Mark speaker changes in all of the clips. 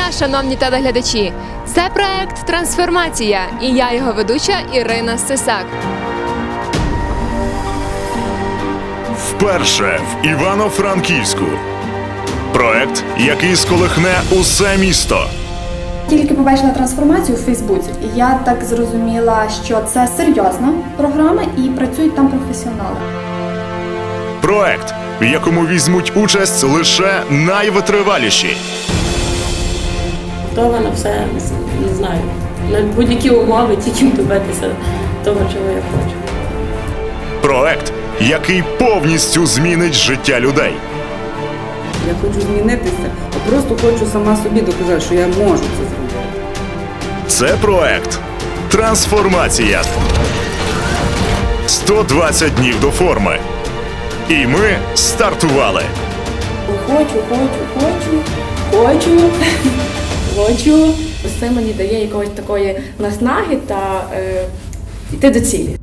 Speaker 1: дня, шановні телеглядачі! Це проект Трансформація і я його ведуча Ірина Сисак.
Speaker 2: Вперше в Івано-Франківську. Проект, який сколихне усе місто.
Speaker 3: Тільки побачила трансформацію у Фейсбуці, і я так зрозуміла, що це серйозна програма і працюють там професіонали.
Speaker 2: Проект, в якому візьмуть участь лише найвитриваліші.
Speaker 4: Готова на все, не знаю, на будь-які умови, тільки добитися того, чого я хочу.
Speaker 2: Проект, який повністю змінить життя людей.
Speaker 5: Я хочу змінитися, а просто хочу сама собі доказати, що я можу це зробити.
Speaker 2: Це проект Трансформація. 120 днів до форми. І ми стартували.
Speaker 4: Хочу, хочу, хочу, хочу, хочу. Це мені дає якогось такої наснаги та е, йти до цілі.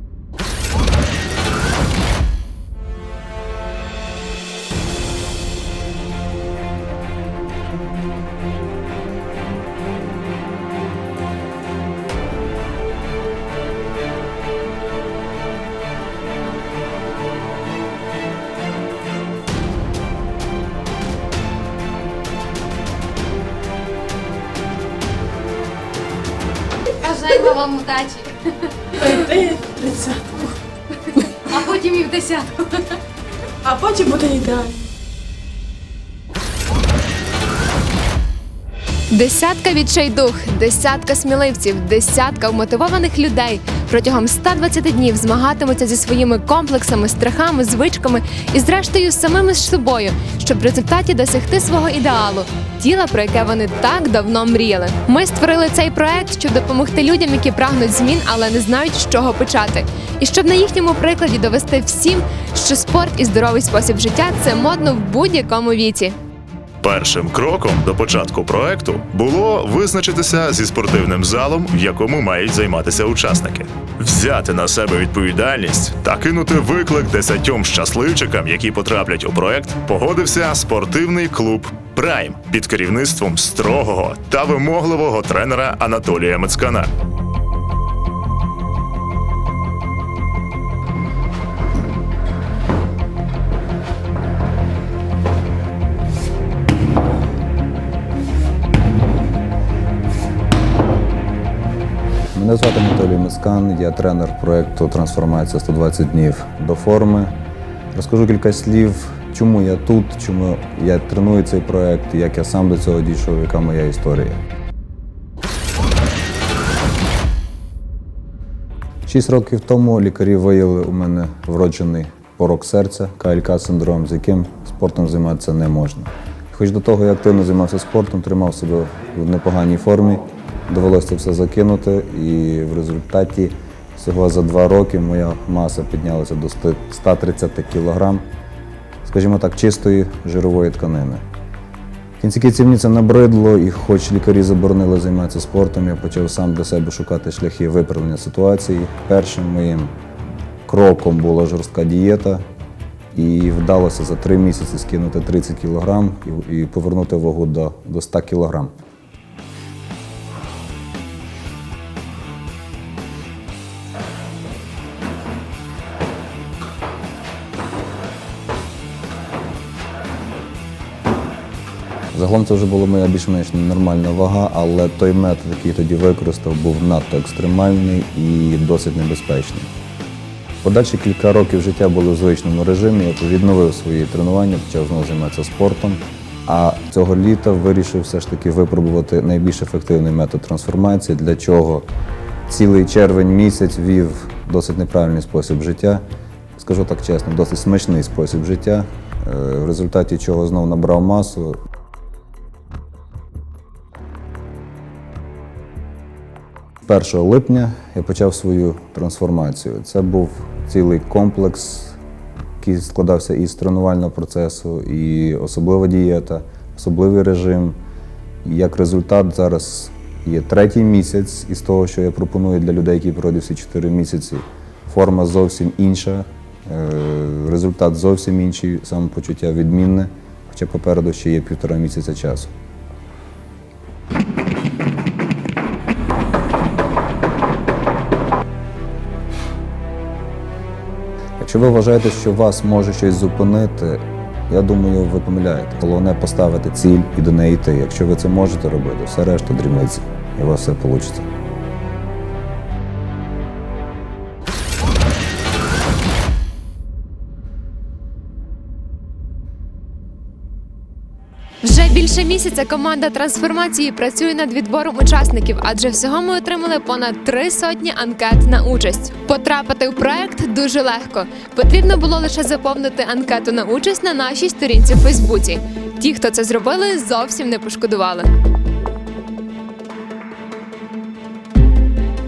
Speaker 1: Десятка відчайдух, десятка сміливців, десятка вмотивованих людей протягом 120 днів змагатимуться зі своїми комплексами, страхами, звичками і, зрештою, самими з собою, щоб в результаті досягти свого ідеалу, тіла, про яке вони так давно мріяли. Ми створили цей проект, щоб допомогти людям, які прагнуть змін, але не знають, з чого почати. І щоб на їхньому прикладі довести всім, що спорт і здоровий спосіб життя це модно в будь-якому віці.
Speaker 2: Першим кроком до початку проекту було визначитися зі спортивним залом, в якому мають займатися учасники, взяти на себе відповідальність та кинути виклик десятьом щасливчикам, які потраплять у проект, погодився спортивний клуб Прайм під керівництвом строгого та вимогливого тренера Анатолія Мицкана.
Speaker 6: Мене звати Анатолій Мискан, я тренер проєкту Трансформація 120 днів до форми. Розкажу кілька слів, чому я тут, чому я треную цей проєкт, як я сам до цього дійшов, яка моя історія. Шість років тому лікарі виявили у мене вроджений порок серця, КЛК синдром, з яким спортом займатися не можна. Хоч до того я активно займався спортом, тримав себе в непоганій формі, довелося все закинути, і в результаті всього за два роки моя маса піднялася до 130 кг, скажімо так, чистої жирової тканини. В кінці кінців це набридло, і хоч лікарі заборонили займатися спортом, я почав сам для себе шукати шляхи виправлення ситуації. Першим моїм кроком була жорстка дієта, і вдалося за три місяці скинути 30 кг і, повернути вагу до, до 100 кг. Загалом це вже була моя більш-менш нормальна вага, але той метод, який тоді використав, був надто екстремальний і досить небезпечний. Подальші кілька років життя були в звичному режимі. Я відновив свої тренування, почав знову займатися спортом. А цього літа вирішив все ж таки випробувати найбільш ефективний метод трансформації, для чого цілий червень місяць вів досить неправильний спосіб життя. Скажу так чесно, досить смачний спосіб життя, е, в результаті чого знову набрав масу. 1 липня я почав свою трансформацію. Це був цілий комплекс, який складався із тренувального процесу, і особлива дієта, особливий режим. Як результат зараз є третій місяць із того, що я пропоную для людей, які пройдуть всі 4 місяці. Форма зовсім інша, е, результат зовсім інший, самопочуття відмінне, хоча попереду ще є півтора місяця часу. Якщо ви вважаєте, що вас може щось зупинити, я думаю, ви помиляєте. Головне поставити ціль і до неї йти. Якщо ви це можете робити, все решта дрібниці, і у вас все вийде.
Speaker 1: Більше місяця команда трансформації працює над відбором учасників, адже всього ми отримали понад три сотні анкет на участь. Потрапити в проект дуже легко. Потрібно було лише заповнити анкету на участь на нашій сторінці в Фейсбуці. Ті, хто це зробили, зовсім не пошкодували.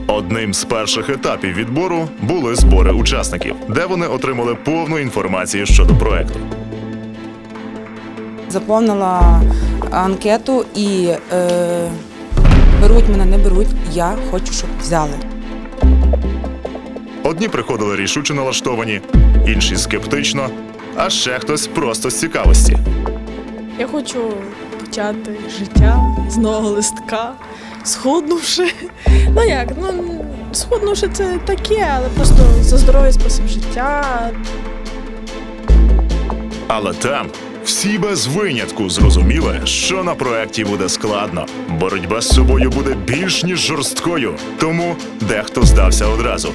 Speaker 2: Одним з перших етапів відбору були збори учасників, де вони отримали повну інформацію щодо проекту.
Speaker 7: Заповнила анкету і е, беруть мене, не беруть. Я хочу, щоб взяли.
Speaker 2: Одні приходили рішуче налаштовані, інші скептично, а ще хтось просто з цікавості.
Speaker 8: Я хочу почати життя з нового листка, схуднувши. Ну як, ну схуднувши це таке, але просто за здоровий спосіб життя.
Speaker 2: Але там всі без винятку зрозуміли, що на проекті буде складно. Боротьба з собою буде більш ніж жорсткою, тому дехто здався одразу.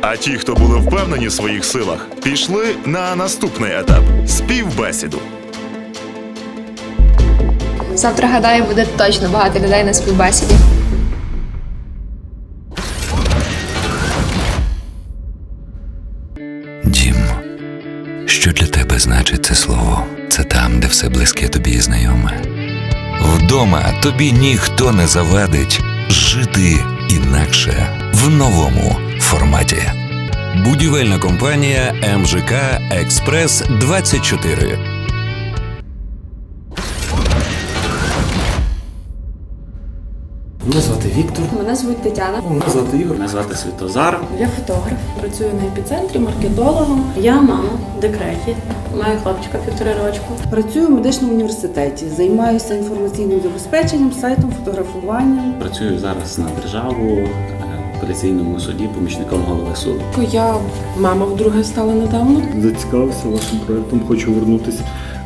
Speaker 2: А ті, хто були впевнені в своїх силах, пішли на наступний етап співбесіду.
Speaker 1: Завтра гадаю, буде точно багато людей на співбесіді.
Speaker 9: Значить це слово? Це там, де все близьке тобі і знайоме. Вдома тобі ніхто не завадить жити інакше в новому форматі. Будівельна компанія МЖК Експрес 24
Speaker 10: Мене звати Віктор.
Speaker 4: Мене звуть Тетяна.
Speaker 10: Мене звати Ігор. Мене звати Світозар.
Speaker 4: Я фотограф, працюю на епіцентрі маркетологом. Я мама в декреті. Маю хлопчика півтори рочку.
Speaker 5: Працюю в медичному університеті, займаюся інформаційним забезпеченням, сайтом, фотографуванням.
Speaker 10: Працюю зараз на державу е, апеляційному суді помічником голови суду.
Speaker 4: Я мама вдруге стала недавно.
Speaker 11: зацікавився вашим проєктом. Хочу вернутися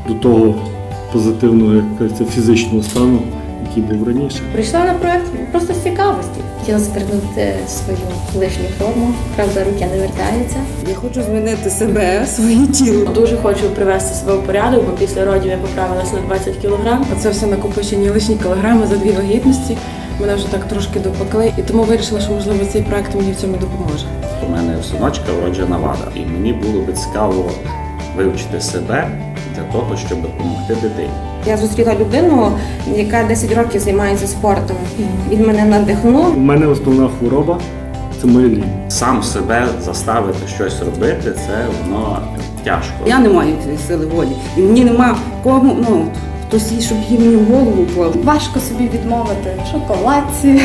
Speaker 11: до того позитивного, як кажеться, фізичного стану, який був раніше.
Speaker 12: Прийшла на проект просто з цікавості. Хотіла зберегнути свою колишню форму. Правда, руки не вертаються.
Speaker 5: Я хочу змінити себе, своє тіло.
Speaker 4: Дуже хочу привести себе в порядок, бо після родів я поправилась на 20 кілограм. Оце все накопичені лишні кілограми за дві вагітності. Мене вже так трошки допекли, і тому вирішила, що можливо цей проект мені в цьому допоможе.
Speaker 10: У мене синочка вроджена вада, і мені було би цікаво вивчити себе для того, щоб допомогти дитині.
Speaker 12: Я зустріла людину, яка 10 років займається спортом. Він мене надихнув.
Speaker 11: У мене основна хвороба це моя лінь.
Speaker 10: Сам себе заставити щось робити, це воно тяжко.
Speaker 5: Я не маю цієї сили волі. І мені нема кому, ну, хтось, їй, щоб їй мені в голову вклав.
Speaker 3: Важко собі відмовити в шоколадці.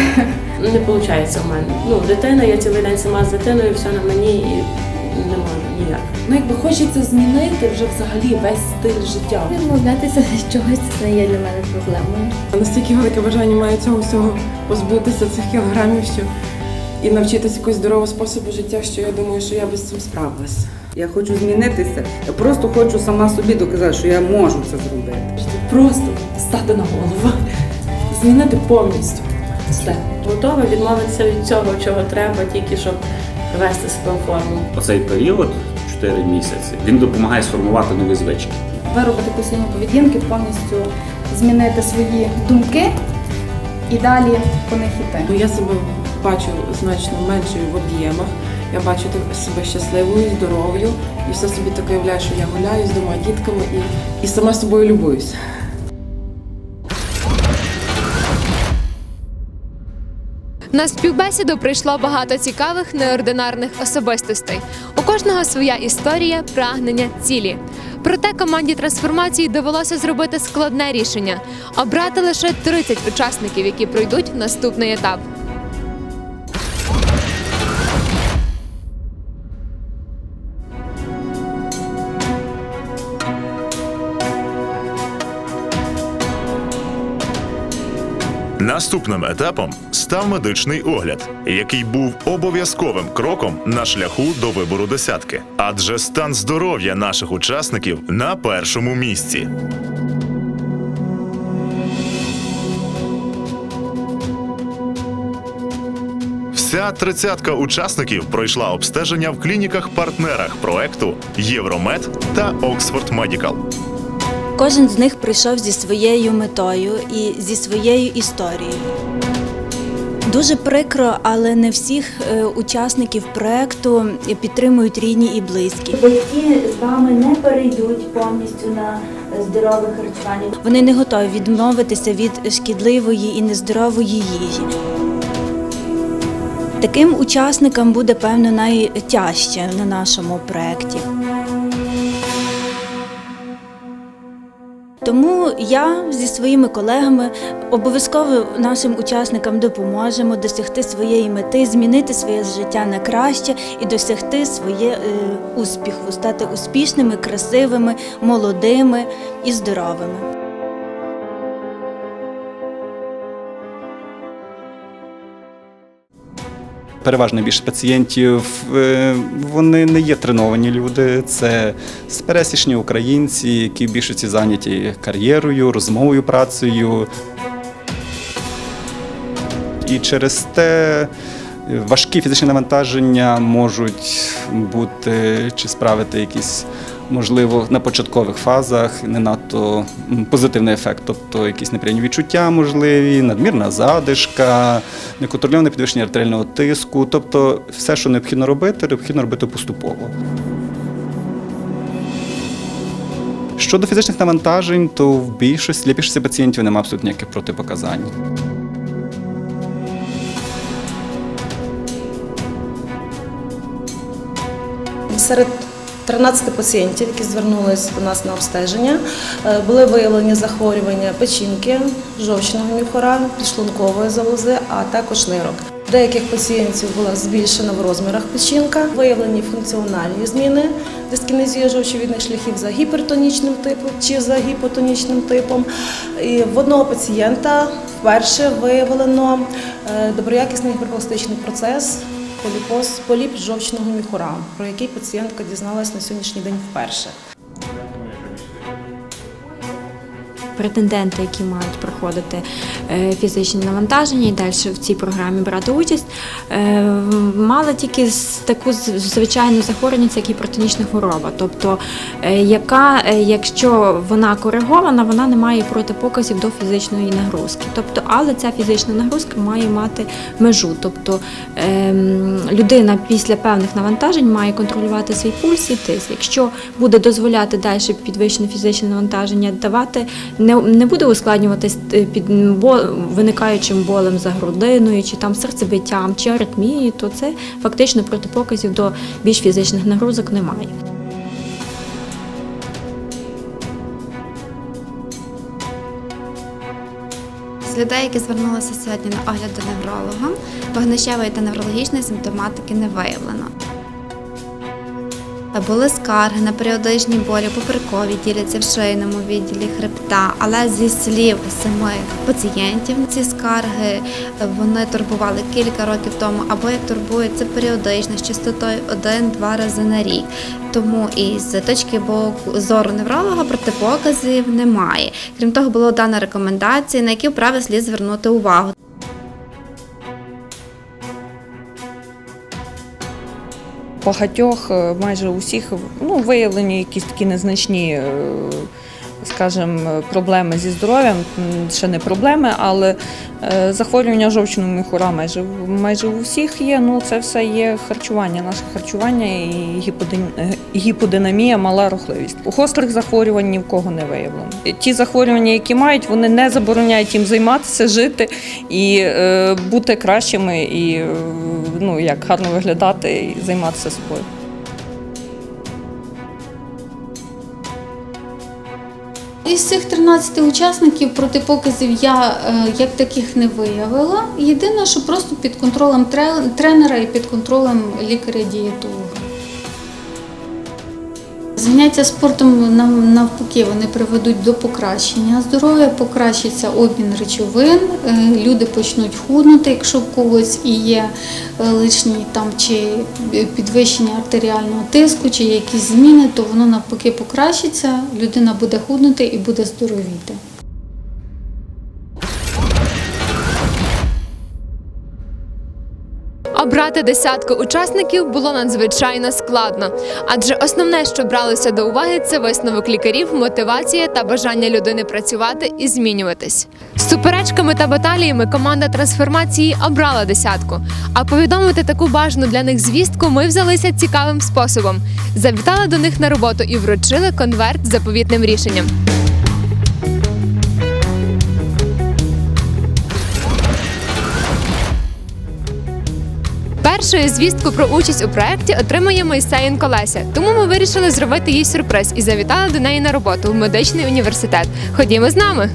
Speaker 4: Не виходить в мене. Ну, дитина, я цілий день сама з дитиною, все на мені і не можу ніяк.
Speaker 3: Ну якби хочеться змінити вже взагалі весь стиль життя.
Speaker 12: Відмовлятися від чогось це не є для мене проблемою.
Speaker 4: Настільки велике бажання маю цього всього позбутися цих кілограмів, що і навчитися якогось здорового способу життя, що я думаю, що я би з цим справилась.
Speaker 5: Я хочу змінитися. Я просто хочу сама собі доказати, що я можу це зробити.
Speaker 4: Просто стати на голову, змінити повністю все. Готова відмовитися від цього, чого треба, тільки щоб привести себе в форму.
Speaker 10: Оцей період 4 місяці він допомагає сформувати нові звички.
Speaker 3: Виробити постійні поведінки, повністю змінити свої думки і далі по них іти.
Speaker 4: Ну, я себе бачу значно меншою в об'ємах. Я бачу себе щасливою, здоровою, і все собі таке уявляю, що я гуляю з двома дітками і, і сама собою любуюсь.
Speaker 1: На співбесіду прийшло багато цікавих неординарних особистостей. У кожного своя історія, прагнення, цілі. Проте команді трансформації довелося зробити складне рішення обрати лише 30 учасників, які пройдуть наступний етап.
Speaker 2: Наступним етапом став медичний огляд, який був обов'язковим кроком на шляху до вибору десятки, адже стан здоров'я наших учасників на першому місці. Вся тридцятка учасників пройшла обстеження в клініках-партнерах проекту Євромед та Оксфорд Медікал.
Speaker 13: Кожен з них прийшов зі своєю метою і зі своєю історією. Дуже прикро, але не всіх е, учасників проекту підтримують рідні і близькі. Батьки з вами не перейдуть повністю на здорове харчування. Вони не готові відмовитися від шкідливої і нездорової їжі. Таким учасникам буде певно найтяжче на нашому проєкті. Тому я зі своїми колегами обов'язково нашим учасникам допоможемо досягти своєї мети, змінити своє життя на краще і досягти своє е, успіху, стати успішними, красивими, молодими і здоровими.
Speaker 14: Переважна більшість пацієнтів е, вони не є треновані люди. Це пересічні українці, які в більшості зайняті кар'єрою, розмовою, працею. І через те е, важкі фізичні навантаження можуть бути чи справити якісь, можливо, на початкових фазах не надто позитивний ефект, тобто якісь неприємні відчуття можливі, надмірна задишка, неконтрольоване підвищення артеріального тиску. Тобто все, що необхідно робити, необхідно робити поступово. Щодо фізичних навантажень, то в більшості для більшості пацієнтів немає абсолютно ніяких протипоказань.
Speaker 15: Серед 13 пацієнтів, які звернулись до нас на обстеження, е, були виявлені захворювання печінки, жовчного міхора, підшлункової залози, а також нирок. Деяких пацієнтів була збільшена в розмірах печінка, виявлені функціональні зміни дискінезії жовчовідних шляхів за гіпертонічним типом чи за гіпотонічним типом. І в одного пацієнта вперше виявлено е, доброякісний гіперпластичний процес поліпоз, поліп жовчного міхура, про який пацієнтка дізналась на сьогоднішній день вперше.
Speaker 16: Претенденти, які мають проходити е, фізичні навантаження і далі в цій програмі брати участь, е, мали тільки таку звичайну захворюваність, як гіпертонічна хвороба. Тобто, е, яка, якщо вона коригована, вона не має протипоказів до фізичної нагрузки. Тобто, але ця фізична нагрузка має мати межу. Тобто ем, людина після певних навантажень має контролювати свій пульс і тиск. Якщо буде дозволяти далі підвищене фізичне навантаження давати, не, не буде ускладнюватись е, під бо, виникаючим болем за грудиною, чи там серцебиттям, чи аритмією, то це фактично протипоказів до більш фізичних нагрузок немає.
Speaker 17: З людей, які звернулися сьогодні на огляд до невролога, вогнищевої та неврологічної симптоматики не виявлено. Були скарги на періодичні болі поперекові, діляться в шийному відділі хребта, але зі слів самих пацієнтів ці скарги вони турбували кілька років тому, або як турбують це періодично з частотою один-два рази на рік. Тому і з точки зору невролога протипоказів немає. Крім того, було дано рекомендації, на які вправи слід звернути увагу.
Speaker 18: Багатьох, е, майже усіх, ну, виявлені якісь такі незначні, е, скажімо, проблеми зі здоров'ям, ще не проблеми, але е, захворювання жовчного міхура майже, майже у всіх є. Ну, це все є харчування, наше харчування і е, гіподинамія, мала рухливість. У гострих захворювань ні в кого не виявлено. Ті захворювання, які мають, вони не забороняють їм займатися, жити і е, бути кращими, і е, ну, як гарно виглядати і займатися собою.
Speaker 19: Із цих 13 учасників протипоказів я е, як таких не виявила. Єдине, що просто під контролем тренера і під контролем лікаря-дієтолога. Заняття спортом навпаки вони приведуть до покращення здоров'я, покращиться обмін речовин, е, люди почнуть худнути, якщо в когось і є лишні лишній там чи підвищення артеріального тиску, чи якісь зміни, то воно навпаки покращиться, людина буде худнути і буде здоровіти.
Speaker 1: Обрати десятку учасників було надзвичайно складно, адже основне, що бралося до уваги, це висновок лікарів, мотивація та бажання людини працювати і змінюватись. З суперечками та баталіями команда трансформації обрала десятку. А повідомити таку бажану для них звістку ми взялися цікавим способом: завітали до них на роботу і вручили конверт з заповітним рішенням. Першою звістку про участь у проєкті отримує Мойсеєнко Леся. Тому ми вирішили зробити їй сюрприз і завітали до неї на роботу в медичний університет. Ходімо з нами.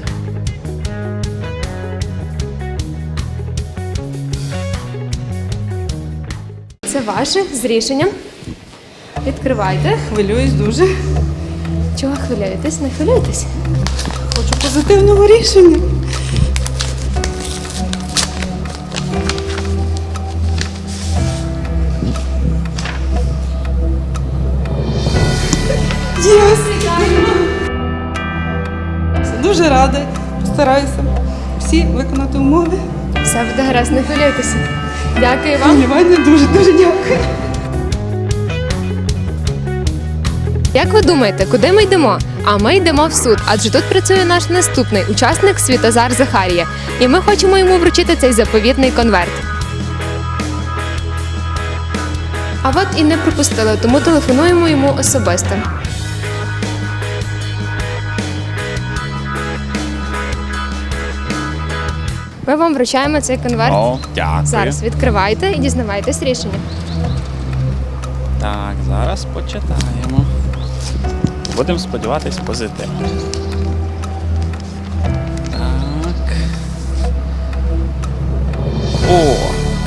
Speaker 1: Це ваше з рішенням. Відкривайте.
Speaker 18: Хвилююсь дуже.
Speaker 1: Чого хвилюєтесь? Не хвилюйтесь.
Speaker 18: Хочу позитивного рішення. Дуже рада. Постараюся всі виконати умови.
Speaker 1: Все буде гаразд, не хвилюйтеся. Дякую вам.
Speaker 18: Хвилювання дуже дуже дякую.
Speaker 1: Як ви думаєте, куди ми йдемо? А ми йдемо в суд, адже тут працює наш наступний учасник Світозар Захарія, і ми хочемо йому вручити цей заповітний конверт. А от і не пропустили, тому телефонуємо йому особисто. Ми вам вручаємо цей конверт.
Speaker 20: О, дякую.
Speaker 1: Зараз відкривайте і дізнавайтесь рішення.
Speaker 20: Так, зараз почитаємо. Будемо сподіватись позитив. Так. О,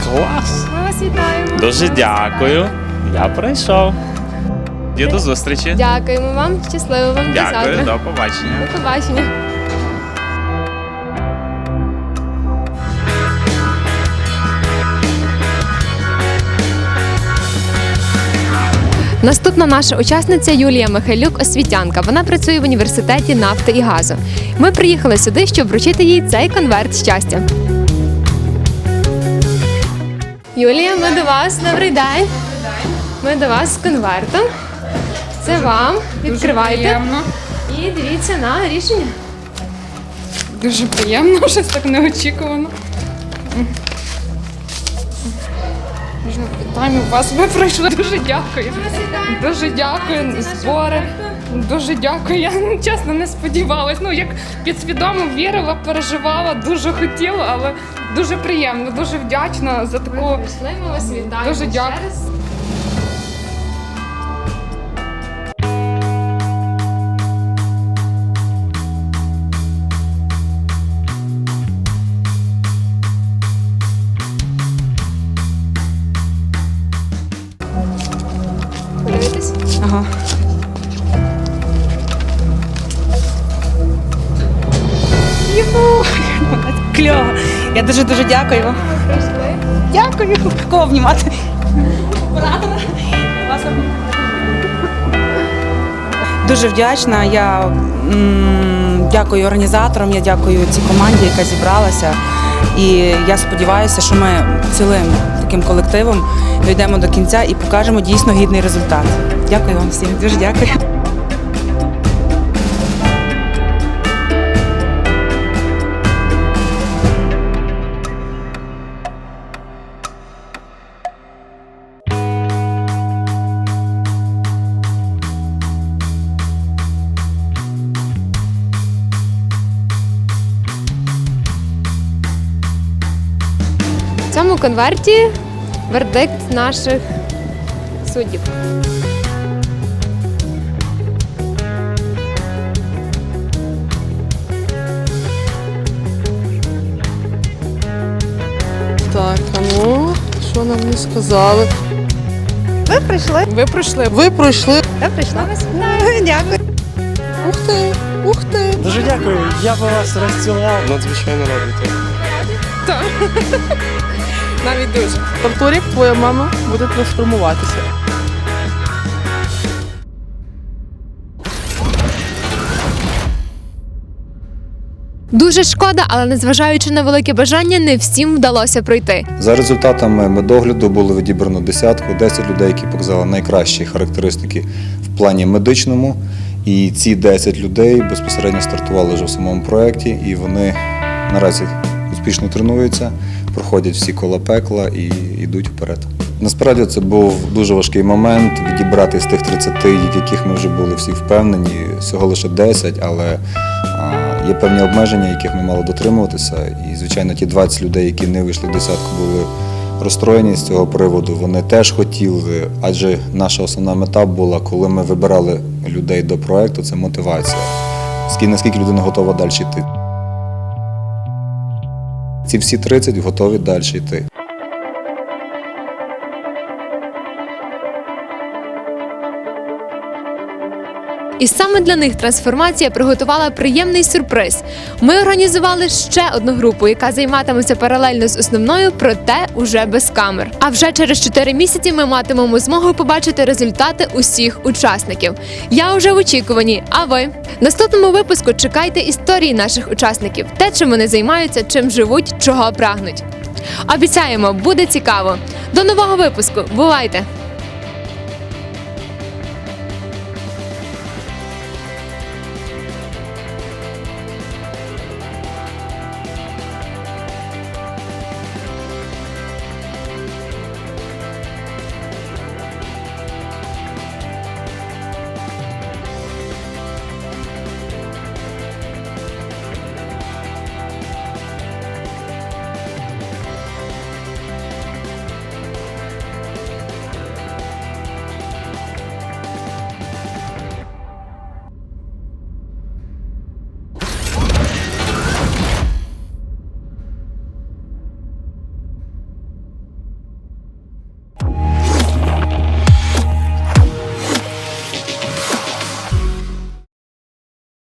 Speaker 20: клас!
Speaker 1: Ми вас вітаємо.
Speaker 20: Дуже дякую. Я прийшов. До зустрічі.
Speaker 1: Дякуємо вам. Щасливо вам до
Speaker 20: Дякую,
Speaker 1: завтра.
Speaker 20: до побачення.
Speaker 1: До побачення. Наступна наша учасниця Юлія Михайлюк, освітянка. Вона працює в університеті нафти і газу. Ми приїхали сюди, щоб вручити їй цей конверт щастя. Юлія, ми до вас. Добрий день. Ми до вас з конвертом. Це вам. Відкривайте.
Speaker 21: приємно.
Speaker 1: І дивіться на рішення.
Speaker 21: Дуже приємно, щось так неочікувано. Можна у вас ви пройшли. Дуже дякую. Дуже дякую. Збори. Дуже дякую. Я ну, чесно не сподівалась. Ну як підсвідомо вірила, переживала, дуже хотіла, але дуже приємно, дуже вдячна за таку.
Speaker 1: Ми вас вітаємо.
Speaker 21: Дуже дякую.
Speaker 7: Дуже дуже дякую вам. Дякую. Кого? Оператора. Дуже вдячна. Я м, дякую організаторам, я дякую цій команді, яка зібралася. І я сподіваюся, що ми цілим таким колективом дійдемо до кінця і покажемо дійсно гідний результат. Дякую вам всім. Дуже дякую.
Speaker 1: Конверті вердикт наших суддів.
Speaker 8: Так, а ну, що нам не сказали?
Speaker 7: Ви прийшли. Ви прийшли. Ви пройшли. Я прийшла. Дякую. Ух ти, ух ти.
Speaker 22: Дуже дякую. Я би вас розцілував. Надзвичайно радий.
Speaker 7: Так. Навіть дуже. Артурік, твоя мама буде трансформуватися.
Speaker 1: Дуже шкода, але незважаючи на велике бажання, не всім вдалося пройти.
Speaker 6: За результатами медогляду було відібрано десятку, 10 людей, які показали найкращі характеристики в плані медичному. І ці 10 людей безпосередньо стартували вже в самому проєкті, і вони наразі успішно тренуються, проходять всі кола пекла і йдуть вперед. Насправді це був дуже важкий момент відібрати з тих 30, в яких ми вже були всі впевнені, всього лише 10, але є певні обмеження, яких ми мали дотримуватися. І, звичайно, ті 20 людей, які не вийшли в десятку, були розстроєні з цього приводу. Вони теж хотіли, адже наша основна мета була, коли ми вибирали людей до проекту, це мотивація. Наскільки людина готова далі йти. Ці всі 30 готові далі йти.
Speaker 1: І саме для них трансформація приготувала приємний сюрприз. Ми організували ще одну групу, яка займатиметься паралельно з основною, проте уже без камер. А вже через 4 місяці ми матимемо змогу побачити результати усіх учасників. Я вже в очікуванні. А ви в наступному випуску чекайте історії наших учасників, те, чим вони займаються, чим живуть, чого прагнуть. Обіцяємо, буде цікаво. До нового випуску. Бувайте!